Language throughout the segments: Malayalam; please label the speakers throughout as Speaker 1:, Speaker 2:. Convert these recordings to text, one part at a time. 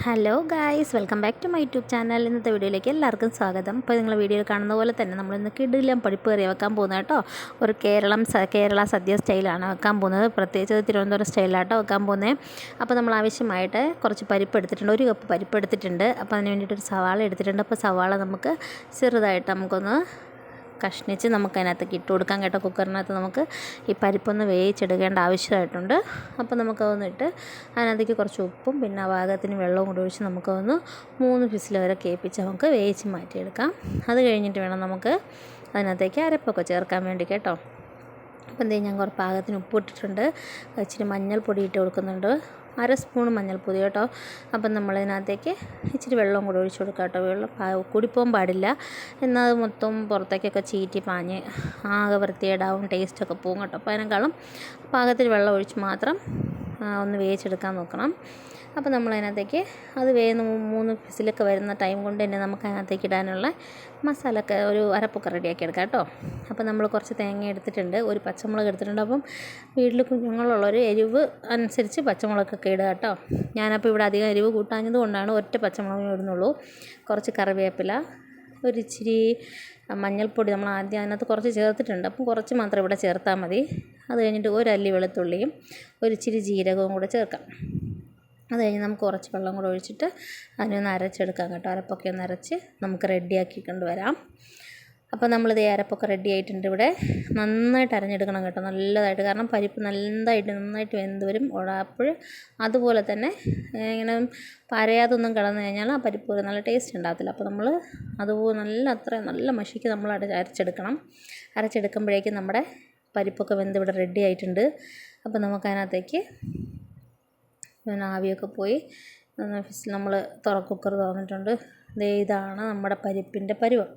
Speaker 1: Hello guys welcome back to my YouTube channel ഇന്നത്തെ വീഡിയോയിലേക്ക് എല്ലാവർക്കും സ്വാഗതം. ഇപ്പോൾ നിങ്ങൾ വീഡിയോയിൽ കാണുന്ന പോലെ തന്നെ നമ്മൾ ഇന്ന് കിടിലം പരിപ്പ് കറി വെക്കാൻ പോകുന്നത് കേട്ടോ. ഒരു കേരളം കേരള സദ്യ സ്റ്റൈലാണ് വെക്കാൻ പോകുന്നത്. പ്രത്യേകിച്ച് തിരുവനന്തപുരം സ്റ്റൈലാട്ടോ വെക്കാൻ പോകുന്നത്. അപ്പോൾ നമ്മൾ ആവശ്യമായിട്ട് കുറച്ച് പരിപ്പ് എടുത്തിട്ടുണ്ട്. ഒരു കപ്പ് പരിപ്പ് എടുത്തിട്ടുണ്ട്. അപ്പോൾ അതിന് വേണ്ടിയിട്ടൊരു സവാള എടുത്തിട്ടുണ്ട്. അപ്പോൾ സവാള നമുക്ക് ചെറുതായിട്ട് നമുക്കൊന്ന് കഷ്ണിച്ച് നമുക്ക് അതിനകത്തേക്ക് ഇട്ട് കേട്ടോ. കുക്കറിനകത്ത് നമുക്ക് ഈ പരിപ്പൊന്ന് വേവിച്ചെടുക്കേണ്ട ആവശ്യമായിട്ടുണ്ട്. അപ്പോൾ നമുക്കതൊന്ന് ഇട്ട് അതിനകത്തേക്ക് കുറച്ച് ഉപ്പും പിന്നെ ആ പാകത്തിന് വെള്ളവും കൂടി ഒഴിച്ച് നമുക്കതൊന്ന് മൂന്ന് വിസിൽ വരെ കേൾപ്പിച്ച് നമുക്ക് വേവിച്ച് മാറ്റിയെടുക്കാം. അത് കഴിഞ്ഞിട്ട് വേണം നമുക്ക് അതിനകത്തേക്ക് അരപ്പൊക്കെ ചേർക്കാൻ വേണ്ടി കേട്ടോ. അപ്പോൾ എന്തെങ്കിലും ഞാൻ കുറച്ച് പാകത്തിന് ഉപ്പ് ഇട്ടിട്ടുണ്ട്. ഇച്ചിരി മഞ്ഞൾപ്പൊടി ഇട്ട് കൊടുക്കുന്നുണ്ട്. അര സ്പൂൺ മഞ്ഞൾപ്പൊടി കേട്ടോ. അപ്പം നമ്മളതിനകത്തേക്ക് ഇച്ചിരി വെള്ളം കൂടി ഒഴിച്ചു കൊടുക്കാം കേട്ടോ. വെള്ളം കൂടിപ്പോകാൻ പാടില്ല. എന്നാൽ അത് മൊത്തം പുറത്തേക്കൊക്കെ ചീറ്റി പാഞ്ഞ് ആകെ വൃത്തികേടാവും ടേസ്റ്റൊക്കെ പോകും കേട്ടോ. അപ്പോൾ അതിനേക്കാളും പാകത്തിൽ വെള്ളം ഒഴിച്ച് മാത്രം ഒന്ന് വേവിച്ചെടുക്കാൻ നോക്കണം. അപ്പോൾ നമ്മൾ നമ്മളതിനകത്തേക്ക് അത് വേഗം മൂന്ന് ഫിസിലൊക്കെ വരുന്ന ടൈം കൊണ്ട് തന്നെ നമുക്ക് അതിനകത്തേക്ക് ഇടാനുള്ള മസാലയൊക്കെ ഒരു അരപ്പൊക്കെ റെഡിയാക്കി എടുക്കാം കേട്ടോ. അപ്പോൾ നമ്മൾ കുറച്ച് തേങ്ങ എടുത്തിട്ടുണ്ട് ഒരു പച്ചമുളക് എടുത്തിട്ടുണ്ട്. അപ്പം വീട്ടിൽ കുഞ്ഞുങ്ങളുള്ളൊരു എരിവ് അനുസരിച്ച് പച്ചമുളകൊക്കെ ഇടുക കേട്ടോ. ഞാനപ്പോൾ ഇവിടെ അധികം എരിവ് കൂട്ടാഞ്ഞത് കൊണ്ടാണ് ഒറ്റ പച്ചമുളക് ഇടുന്നുള്ളൂ. കുറച്ച് കറിവേപ്പില ഒരു ഇച്ചിരി മഞ്ഞൾപ്പൊടി നമ്മൾ ആദ്യം അതിനകത്ത് കുറച്ച് ചേർത്തിട്ടുണ്ട്. അപ്പം കുറച്ച് മാത്രം ഇവിടെ ചേർത്താൽ മതി. അത് കഴിഞ്ഞിട്ട് ഒരല്ലി വെളുത്തുള്ളിയും ഒരിച്ചിരി ജീരകവും കൂടെ ചേർക്കാം. അത് കഴിഞ്ഞ് നമുക്ക് കുറച്ച് വെള്ളം കൂടെ ഒഴിച്ചിട്ട് അതിനൊന്ന് അരച്ചെടുക്കാം കേട്ടോ. അരപ്പൊക്കെ ഒന്ന് അരച്ച് നമുക്ക് റെഡിയാക്കി കൊണ്ടുവരാം അപ്പോൾ നമ്മളിത് അരപ്പൊക്കെ റെഡി ആയിട്ടുണ്ട് ഇവിടെ. നന്നായിട്ട് അരഞ്ഞെടുക്കണം കേട്ടോ നല്ലതായിട്ട്. കാരണം പരിപ്പ് നല്ലതായിട്ട് നന്നായിട്ട് വെന്ത് വരും. അതുപോലെ തന്നെ ഇങ്ങനെ പരയാതൊന്നും കിടന്നു കഴിഞ്ഞാൽ ആ പരിപ്പ് നല്ല ടേസ്റ്റ് ഉണ്ടാകത്തില്ല. അപ്പോൾ നമ്മൾ അതുപോലെ നല്ല അത്ര നല്ല മഷിക്ക് നമ്മൾ അര അരച്ചെടുക്കണം. അരച്ചെടുക്കുമ്പോഴേക്കും നമ്മുടെ പരിപ്പൊക്കെ വെന്ത് ഇവിടെ റെഡി ആയിട്ടുണ്ട്. അപ്പോൾ നമുക്കതിനകത്തേക്ക് പിന്നെ ആവിയൊക്കെ പോയി നമ്മൾ തുറക്കുക്കർ കുക്കർ തുറന്നിട്ടുണ്ട്. ഇതാണ് നമ്മുടെ പരിപ്പിന്റെ പരുവം.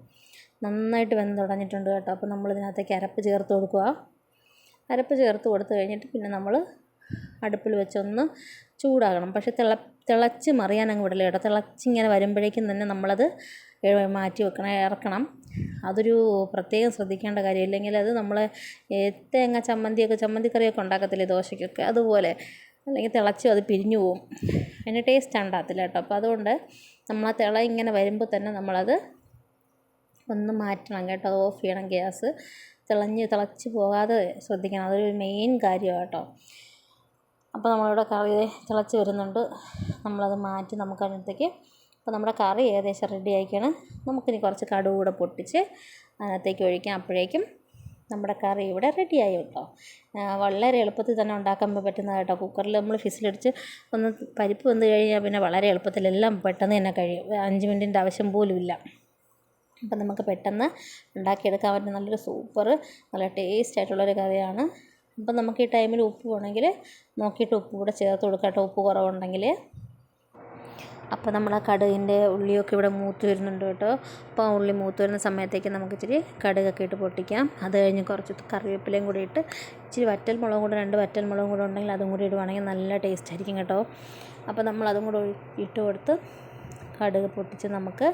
Speaker 1: നന്നായിട്ട് വെന്ത് തുടങ്ങിയിട്ടുണ്ട് കേട്ടോ. അപ്പോൾ നമ്മളിതിനകത്തേക്ക് അരപ്പ് ചേർത്ത് കൊടുക്കുക. അരപ്പ് ചേർത്ത് കൊടുത്തു കഴിഞ്ഞിട്ട് പിന്നെ നമ്മൾ അടുപ്പിൽ വെച്ചൊന്ന് ചൂടാകണം. പക്ഷെ തിള തിളച്ച് മറിയാൻ അങ്ങ് വിടില്ല കേട്ടോ. തിളച്ചിങ്ങനെ വരുമ്പോഴേക്കും തന്നെ നമ്മളത് മാറ്റി വെക്കണം ഇറക്കണം. അതൊരു പ്രത്യേകം ശ്രദ്ധിക്കേണ്ട കാര്യം. ഇല്ലെങ്കിൽ അത് നമ്മൾ തേങ്ങ ചമ്മന്തിയൊക്കെ ചമ്മന്തി കറിയൊക്കെ ഉണ്ടാക്കത്തില്ലേ ദോശയ്ക്കൊക്കെ? അതുപോലെ. അല്ലെങ്കിൽ തിളച്ച് അത് പിരിഞ്ഞു പോവും. അതിന് ടേസ്റ്റ് ഉണ്ടാകത്തില്ല കേട്ടോ. അപ്പോൾ അതുകൊണ്ട് നമ്മൾ ആ തിള ഇങ്ങനെ വരുമ്പോൾ തന്നെ നമ്മളത് ഒന്ന് മാറ്റണം കേട്ടോ ഓഫ് ചെയ്യണം ഗ്യാസ്. തിളഞ്ഞ് തിളച്ച് പോകാതെ ശ്രദ്ധിക്കണം അതൊരു മെയിൻ കാര്യമാണ് കേട്ടോ. അപ്പോൾ നമ്മളിവിടെ കറി തിളച്ച് വരുന്നുണ്ട് നമ്മളത് മാറ്റി നമുക്ക് അതിനകത്തേക്ക് അപ്പോൾ നമ്മുടെ കറി ഏകദേശം റെഡി ആയിക്കാണ്. നമുക്കിനി കുറച്ച് കടുക് കൂടെ പൊട്ടിച്ച് അതിനകത്തേക്ക് ഒഴിക്കാം അപ്പോഴേക്കും നമ്മുടെ കറി ഇവിടെ റെഡിയായി കേട്ടോ. വളരെ എളുപ്പത്തിൽ തന്നെ ഉണ്ടാക്കാൻ പറ്റുന്ന കേട്ടോ. കുക്കറിൽ നമ്മൾ ഫിസിലടിച്ച് ഒന്ന് പരിപ്പ് വന്നു കഴിഞ്ഞാൽ പിന്നെ വളരെ എളുപ്പത്തിൽ എല്ലാം പെട്ടെന്ന് തന്നെ കഴിയും. അഞ്ച് മിനിറ്റിന്റെ ആവശ്യം പോലും ഇല്ല. അപ്പം നമുക്ക് പെട്ടെന്ന് ഉണ്ടാക്കിയെടുക്കാൻ പറ്റുന്ന നല്ലൊരു സൂപ്പർ നല്ല ടേസ്റ്റ് ആയിട്ടുള്ളൊരു കറിയാണ്. അപ്പം നമുക്ക് ഈ ടൈമിൽ ഉപ്പ് വേണമെങ്കിൽ നോക്കിയിട്ട് ഉപ്പ് കൂടെ ചേർത്ത് കൊടുക്കാം കേട്ടോ ഉപ്പ് കുറവുണ്ടെങ്കിൽ. അപ്പോൾ നമ്മൾ ആ കടുകിന്റെ ഉള്ളിയൊക്കെ ഇവിടെ മൂത്ത് വരുന്നുണ്ട് കേട്ടോ. അപ്പോൾ ഉള്ളി മൂത്ത് വരുന്ന സമയത്തേക്ക് നമുക്ക് ഇച്ചിരി കടുകൊക്കെ ഇട്ട് പൊട്ടിക്കാം. അത് കഴിഞ്ഞ് കുറച്ച് കറിവേപ്പിലയും കൂടി ഇട്ട് ഇച്ചിരി വറ്റൽ മുളകും കൂടെ രണ്ട് വറ്റൽ മുളകും കൂടെ ഉണ്ടെങ്കിൽ അതും കൂടി ഇടുവാണെങ്കിൽ നല്ല ടേസ്റ്റ് ആയിരിക്കും കേട്ടോ. അപ്പോൾ നമ്മൾ അതും കൂടെ ഇട്ട് കൊടുത്ത് കടുക് പൊട്ടിച്ച് നമുക്ക്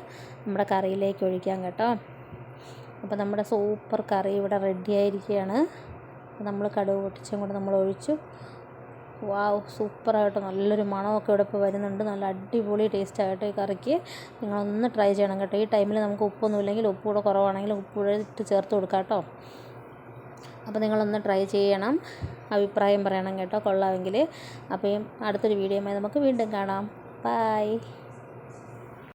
Speaker 1: നമ്മുടെ കറിയിലേക്ക് ഒഴിക്കാം കേട്ടോ. അപ്പോൾ നമ്മുടെ സൂപ്പർ കറി ഇവിടെ റെഡി ആയിരിക്കുകയാണ്. നമ്മൾ കടുക് പൊട്ടിച്ചും കൂടെ നമ്മൾ ഒഴിച്ചു. വാവ് സൂപ്പറായിട്ട് നല്ലൊരു മണമൊക്കെ ഇവിടെ ഇപ്പോൾ വരുന്നുണ്ട്. നല്ല അടിപൊളി ടേസ്റ്റ് ആയിട്ട് ഈ കറിക്ക്. നിങ്ങളൊന്ന് ട്രൈ ചെയ്യണം കേട്ടോ. ഈ ടൈമിൽ നമുക്ക് ഉപ്പൊന്നും ഇല്ലെങ്കിൽ ഉപ്പ് കൂടെ കുറവാണെങ്കിൽ ഉപ്പ് കൂടെ ഇട്ട് ചേർത്ത് കൊടുക്കാം കേട്ടോ. അപ്പോൾ നിങ്ങളൊന്ന് ട്രൈ ചെയ്യണം. അഭിപ്രായം പറയണം കേട്ടോ കൊള്ളാമെങ്കിൽ. അപ്പോൾ അടുത്തൊരു വീഡിയോയുമായി നമുക്ക് വീണ്ടും കാണാം. ബൈ